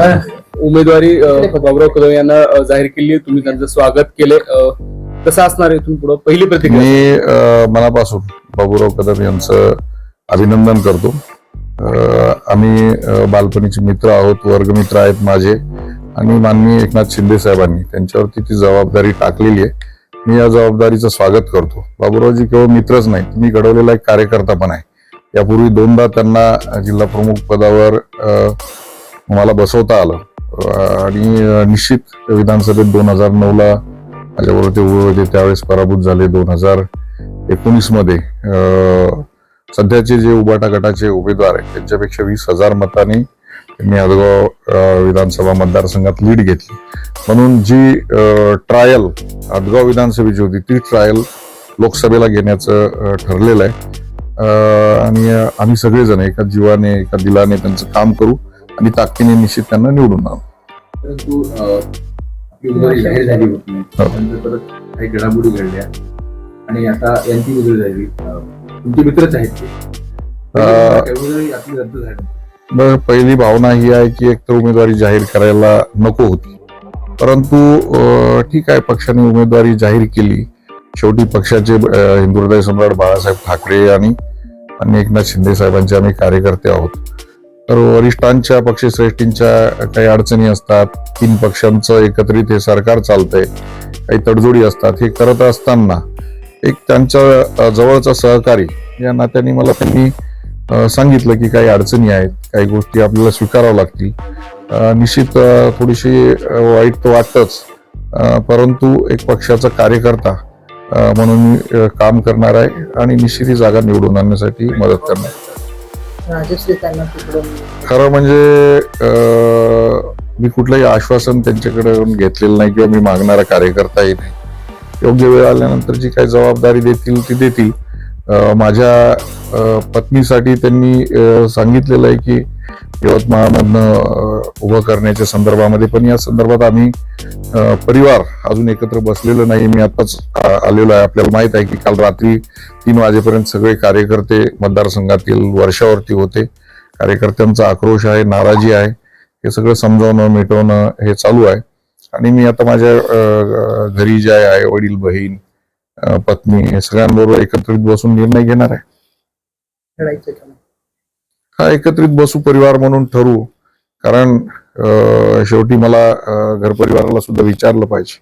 उमेदवारी बाबुराव कदम यांना जाहीर केली. तुम्ही त्यांचं स्वागत केले. कसं असणार आहे इथून पुढे? पहिली प्रतिक्रिया? मी मनापासून बाबूराव कदम यांचं अभिनंदन करतो. आम्ही बालपणीचे मित्र आहोत वर्गमित्र आहेत माझे. आणि माननीय एकनाथ शिंदे साहेबांनी त्यांच्यावरती ती जबाबदारी टाकलेली आहे. मी या जबाबदारीचं स्वागत करतो. बाबूरावजी केवळ मित्रच नाही मी घडवलेला एक कार्यकर्ता पण आहे. यापूर्वी दोनदा त्यांना जिल्हा प्रमुख पदावर अ, मला बसवता आलं. आणि निश्चित विधानसभेत दोन हजार नऊला माझ्याबरोबर ते उभे होते. त्यावेळेस पराभूत झाले दोन हजार एकोणीसमध्ये सध्याचे जे उबाटा गटाचे उमेदवार आहेत त्यांच्यापेक्षा वीस हजार मतांनी त्यांनी हदगाव विधानसभा मतदारसंघात लीड घेतली. म्हणून जी ट्रायल हदगाव विधानसभेची होती ती ट्रायल लोकसभेला घेण्याचं ठरलेलं आहे. आणि आम्ही सगळेजण एका जीवाने एका दिलाने त्यांचं काम करू. आणि ताकदीने निश्चित त्यांना निवडून आणू. परंतु अ, आपली उमेदवारी जाहीर झाली होती. त्यानंतर परत काही घडामोडी घडल्या. आणि आता यांची उमेदवारी झाली. तुमचे मित्रच आहेत ते. अ, उमेदवारी आपली रद्द झाली. बरं पहिली भावना ही आहे की एकतर उमेदवारी जाहीर करायला नको होती. परंतु ठीक आहे पक्षाने उमेदवारी जाहीर केली. शेवटी पक्षाचे अं, हिंदू हृदय सम्राट बाळासाहेब ठाकरे आणि आणि एकनाथ शिंदे साहेबांचे आम्ही कार्यकर्ते आहोत. तर वरिष्ठांच्या पक्षश्रेष्ठींच्या काही अडचणी असतात तीन पक्षांचं एकत्रित हे सरकार चालतंय काही तडजोडी असतात हे करत असताना एक त्यांच्या जवळचा सहकारी या नात्याने मला त्यांनी सांगितलं की काही अडचणी आहेत काही गोष्टी आपल्याला स्वीकाराव्या लागतील. निश्चित थोडीशी वाईट तर वाटतच परंतु एक पक्षाचा कार्यकर्ता म्हणून मी काम करणार आहे आणि निश्चित ही जागा निवडून आणण्यासाठी मदत करणार राजश्री त्यांना तिकडून. खरं म्हणजे मी कुठलंही आश्वासन त्यांच्याकडून घेतलेलं नाही किंवा मी मागणारा कार्यकर्ताही नाही. योग्य वेळ आल्यानंतर जी काही जबाबदारी देतील ती देतील. माझ्या पत्नीसाठी त्यांनी सांगितलेलं आहे की यवतमाळमधनं उभं करण्याच्या संदर्भामध्ये पण या संदर्भात आम्ही परिवार अजून एकत्र बसलेलो नाही. मी आताच आलेलो आहे. आपल्याला माहीत आहे की काल रात्री तीन वाजेपर्यंत सगळे कार्यकर्ते मतदारसंघातील वर्षावरती होते. कार्यकर्त्यांचा आक्रोश आहे नाराजी आहे. हे सगळं समजावणं मिटवणं हे चालू आहे. आणि मी आता माझ्या घरी जे आहे आई वडील बहीण पत्नी हे सगळ्यांबरोबर एकत्रित बसून निर्णय घेणार आहे. हा एकत्रित बसू परिवार म्हणून ठरवू. कारण शेवटी मला घर परिवाराला सुद्धा विचारलं पाहिजे.